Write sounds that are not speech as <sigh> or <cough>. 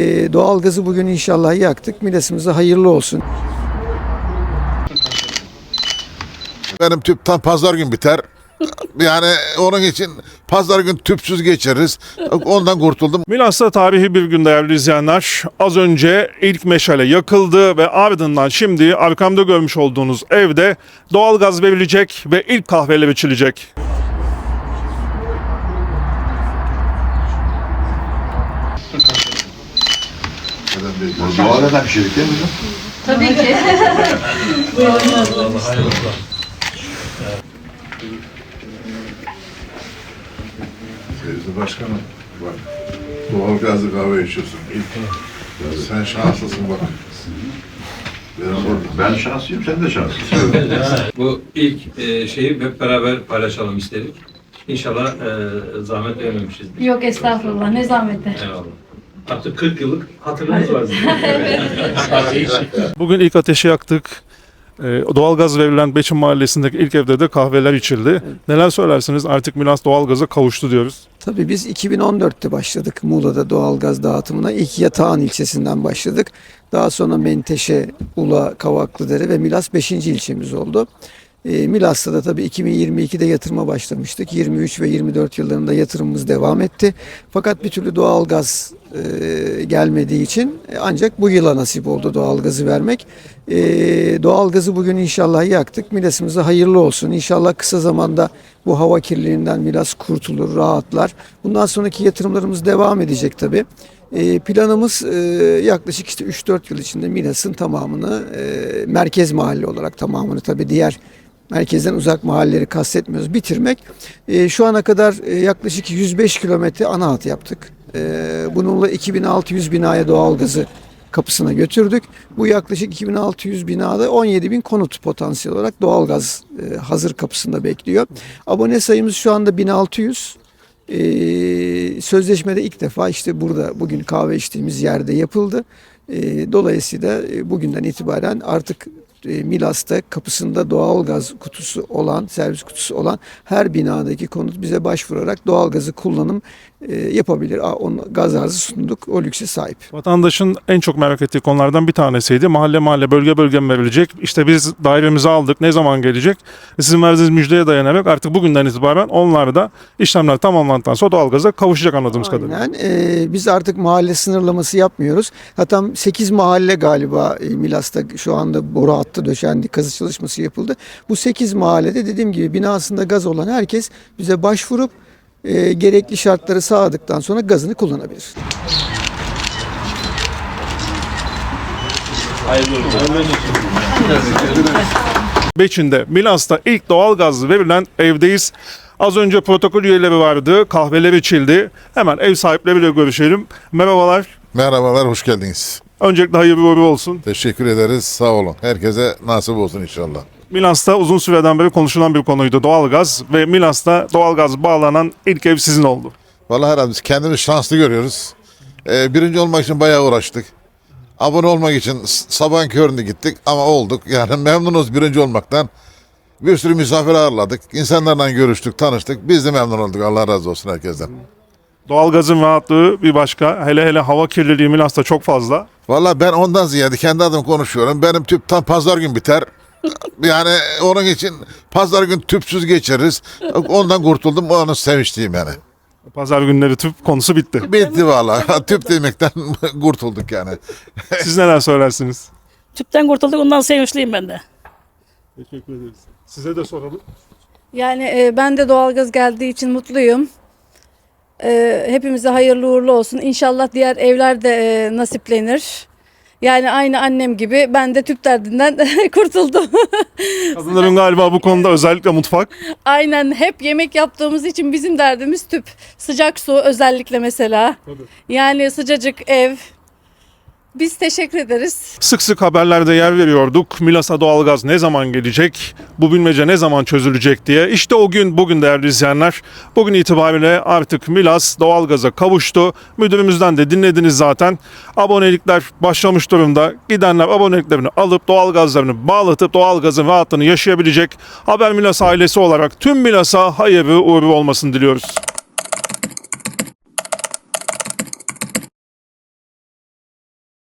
Ee, doğalgazı bugün inşallah yaktık. Milasımıza hayırlı olsun. Benim tüp tam pazar gün biter. Yani onun için pazar gün tüpsüz geçeriz. Ondan kurtuldum. Milas'ta tarihi bir gün değerli izleyenler. Az önce ilk meşale yakıldı ve ardından şimdi arkamda görmüş olduğunuz evde doğalgaz verilecek ve ilk kahveler içilecek. Doğal pişirdik değil mi? Tabii ki. Sevgili başkanım bak doğal gazlı kahve içiyorsun. İlk. Sen şanslısın bak. Ben şanslıyım, sen de şanslısın. Bu ilk e, şeyi hep beraber paylaşalım istedik. İnşallah e, zahmet vermemişizdir. Yok estağfurullah ne zahmeti. Eyvallah. Artık 40 yıllık hatırınız var. <laughs> <laughs> Bugün ilk ateşi yaktık. Ee, Doğalgaz verilen Beçin Mahallesi'ndeki ilk evde de kahveler içildi. Neler söylersiniz? Artık Milas doğalgaza kavuştu diyoruz. Tabii biz 2014'te başladık Muğla'da doğalgaz dağıtımına. İlk Yatağan ilçesinden başladık. Daha sonra Menteşe, Ula, Kavaklıdere ve Milas 5. ilçemiz oldu. Ee, Milas'ta da tabii 2022'de yatırıma başlamıştık. 23 ve 24 yıllarında yatırımımız devam etti. Fakat bir türlü doğalgaz e, gelmediği için ancak bu yıla nasip oldu doğalgazı vermek. E, doğalgazı bugün inşallah yaktık. Milas'ımıza hayırlı olsun. İnşallah kısa zamanda bu hava kirliliğinden Milas kurtulur, rahatlar. Bundan sonraki yatırımlarımız devam edecek tabii. E, planımız e, yaklaşık işte 3-4 yıl içinde Milas'ın tamamını e, merkez mahalle olarak tamamını tabii diğer merkezden uzak mahalleleri kastetmiyoruz bitirmek. E, şu ana kadar e, yaklaşık 105 kilometre ana hat yaptık. E, bununla 2600 binaya doğalgazı kapısına götürdük. Bu yaklaşık 2600 binada 17 bin konut potansiyel olarak doğalgaz e, hazır kapısında bekliyor. Abone sayımız şu anda 1600. Ee, sözleşmede ilk defa işte burada bugün kahve içtiğimiz yerde yapıldı. Ee, dolayısıyla e, bugünden itibaren artık Milas'ta kapısında doğalgaz kutusu olan, servis kutusu olan her binadaki konut bize başvurarak doğalgazı kullanım e, yapabilir. Onun gaz arzı sunduk. O lükse sahip. Vatandaşın en çok merak ettiği konulardan bir tanesiydi. Mahalle mahalle, bölge bölge mi verilecek? İşte biz dairemizi aldık. Ne zaman gelecek? Sizin verdiğiniz müjdeye dayanarak artık bugünden itibaren onlar da işlemler tamamlandıktan sonra doğalgaza kavuşacak anladığımız kadarıyla. Aynen. Ee, biz artık mahalle sınırlaması yapmıyoruz. Hatta 8 mahalle galiba e, Milas'ta şu anda boru hattı döşendi, kazı çalışması yapıldı. Bu 8 mahallede dediğim gibi binasında gaz olan herkes bize başvurup e, gerekli şartları sağladıktan sonra gazını kullanabilir. Beçin'de, Milas'ta ilk doğalgaz verilen evdeyiz. Az önce protokol üyeleri vardı, kahveler içildi. Hemen ev sahipleriyle görüşelim. Merhabalar. Merhabalar, hoş geldiniz. Öncelikle hayırlı uğurlu olsun. Teşekkür ederiz, sağ olun. Herkese nasip olsun inşallah. Milas'ta uzun süreden beri konuşulan bir konuydu doğalgaz ve Milas'ta doğalgaz bağlanan ilk ev sizin oldu. Vallahi herhalde biz kendimiz şanslı görüyoruz. Ee, birinci olmak için bayağı uğraştık. Abone olmak için sabahın köründe gittik ama olduk. Yani <laughs> memnunuz birinci olmaktan. Bir sürü misafir ağırladık. İnsanlarla görüştük, tanıştık. Biz de memnun olduk. Allah razı olsun herkesten. Doğalgazın rahatlığı bir başka. Hele hele hava kirliliği Milas'ta çok fazla. Vallahi ben ondan ziyade kendi adım konuşuyorum. Benim tüp tam pazar gün biter. Yani onun için pazar gün tüpsüz geçeriz. Ondan kurtuldum. Onun sevinçliyim yani. Pazar günleri tüp konusu bitti. Bitti vallahi. Tüp demekten <laughs> kurtulduk yani. Siz neler söylersiniz? Tüpten kurtulduk ondan sevinçliyim ben de. Teşekkür ederiz. Size de soralım. Yani e, ben de doğalgaz geldiği için mutluyum. E, hepimize hayırlı uğurlu olsun. İnşallah diğer evler de e, nasiplenir. Yani aynı annem gibi ben de tüp derdinden <laughs> kurtuldum. Kadınların galiba bu konuda özellikle mutfak. Aynen hep yemek yaptığımız için bizim derdimiz tüp. Sıcak su özellikle mesela. Yani sıcacık ev. Biz teşekkür ederiz. Sık sık haberlerde yer veriyorduk. Milas'a doğalgaz ne zaman gelecek? Bu bilmece ne zaman çözülecek diye. İşte o gün bugün değerli izleyenler. Bugün itibariyle artık Milas doğalgaza kavuştu. Müdürümüzden de dinlediniz zaten. Abonelikler başlamış durumda. Gidenler aboneliklerini alıp doğalgazlarını bağlatıp doğalgazın rahatlığını yaşayabilecek. Haber Milas ailesi olarak tüm Milas'a hayırlı uğurlu olmasını diliyoruz.